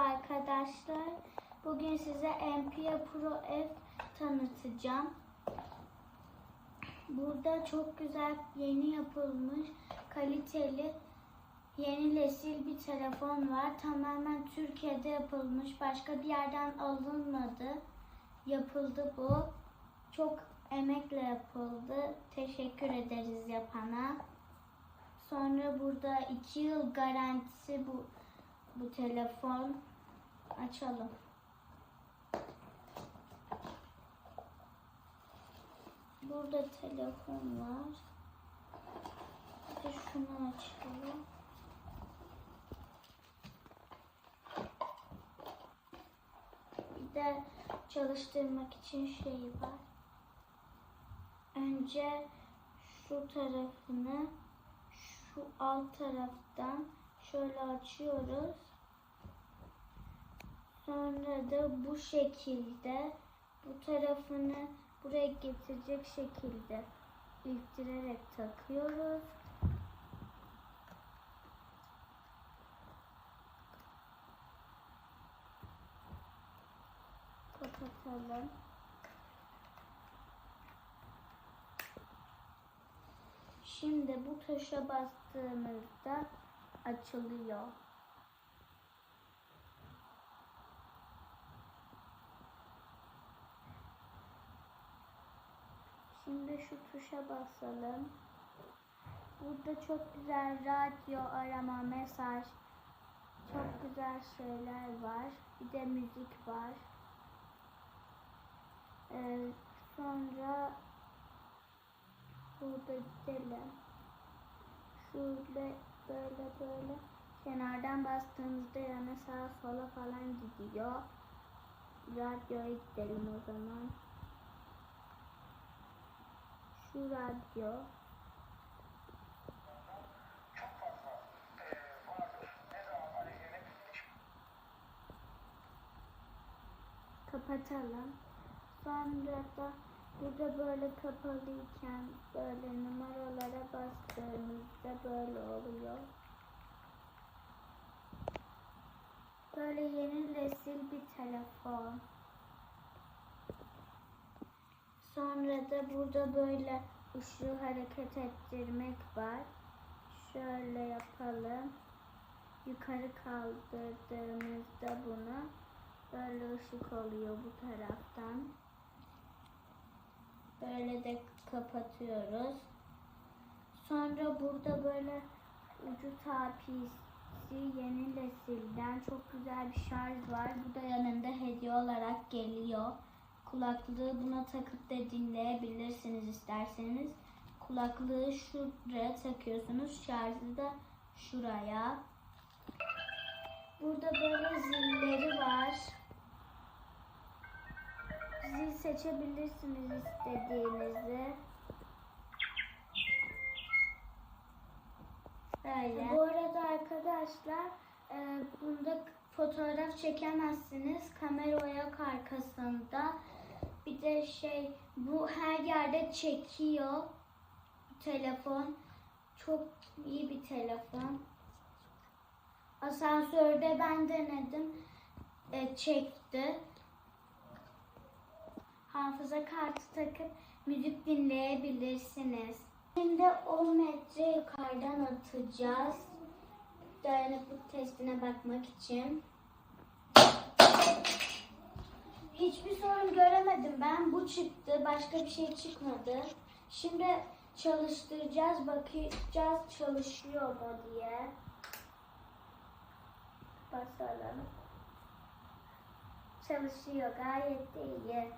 arkadaşlar. Bugün size Npia Pro F tanıtacağım. Burada çok güzel yeni yapılmış, kaliteli, yeni nesil bir telefon var. Tamamen Türkiye'de yapılmış. Başka bir yerden alınmadı. Yapıldı bu. Çok emekle yapıldı. Teşekkür ederiz yapana. Sonra burada iki yıl garantisi bu bu telefon. Açalım. Burada telefon var. Bir şunu açalım. Bir de çalıştırmak için şey var. Önce şu tarafını şu alt taraftan şöyle açıyoruz. Sonra da bu şekilde bu tarafını buraya getirecek şekilde ittirerek takıyoruz. Kapatalım. Şimdi bu tuşa bastığımızda açılıyor. Şimdi şu tuşa basalım. Burada çok güzel radyo arama, mesaj, çok güzel şeyler var. Bir de müzik var. Ee, sonra burada gidelim. Şöyle böyle böyle kenardan bastığımızda yana sağa sola falan gidiyor. Radyoya gidelim o zaman. Şu radyo. Kapatalım. Sonra da burada böyle kapalıyken böyle numaralara bastığımızda böyle oluyor. Böyle yeni nesil bir telefon. Sonra da burada böyle ışığı hareket ettirmek var. Şöyle yapalım. Yukarı kaldırdığımızda bunu böyle ışık oluyor bu taraftan. Böyle de kapatıyoruz. Sonra burada böyle ucu tapisi yeni nesilden çok güzel bir şarj var. Bu da yanında hediye olarak geliyor. Kulaklığı buna takıp da dinleyebilirsiniz isterseniz. Kulaklığı şuraya takıyorsunuz. Şarjı da şuraya. Burada böyle zilleri var. Zil seçebilirsiniz istediğinizi. Böyle. Bu arada arkadaşlar e, bunda fotoğraf çekemezsiniz. Kamera ayak arkasında. Bir de şey bu her yerde çekiyor. Telefon. Çok iyi bir telefon. Asansörde ben denedim. E, çekti. Hafıza kartı takıp müzik dinleyebilirsiniz. Şimdi 10 metre yukarıdan atacağız. Dayanıklık testine bakmak için. Hiçbir sorun göremedim ben. Bu çıktı. Başka bir şey çıkmadı. Şimdi çalıştıracağız. Bakacağız çalışıyor mu diye. Basalım. Çalışıyor. Gayet iyi.